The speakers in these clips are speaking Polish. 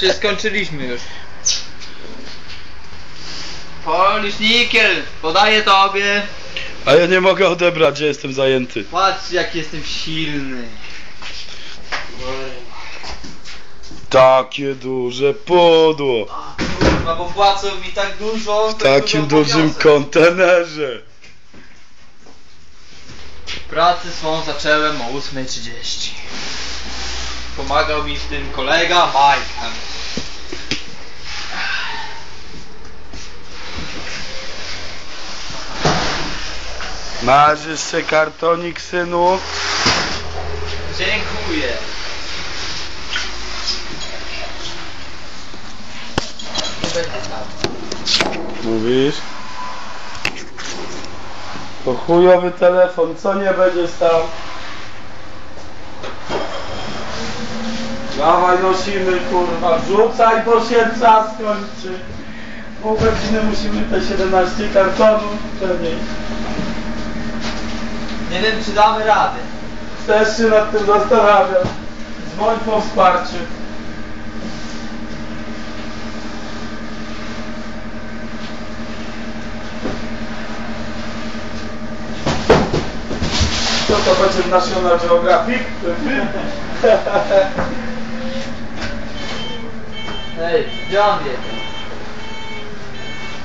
Się skończyliśmy już. Polish Nickel, podaję tobie. A ja nie mogę odebrać, że jestem zajęty. Patrz jak jestem silny. Takie duże pudło. A, Kurwa, bo płacą mi tak dużo. W takim dużym kontenerze. Pracy swą zacząłem o 8.30. Pomagał mi w tym kolega Mike. Masz jeszcze kartonik, synu? Dziękuję. Tam. Mówisz? To chujowy telefon, co nie będzie stał? Dawaj nosimy kurwa, wrzucaj, bo się czas kończy. Pół godziny musimy te 17 kartonów przenieść. Nie wiem czy damy radę. Też się nad tym zastanawiam. Dzwoń po wsparcie. Co to będzie National Geographic? Ej, gdzie on wie?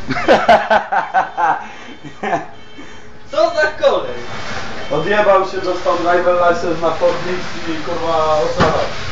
Co za kolej? Odjebał się, dostał driver license na Mix i kurwa osada.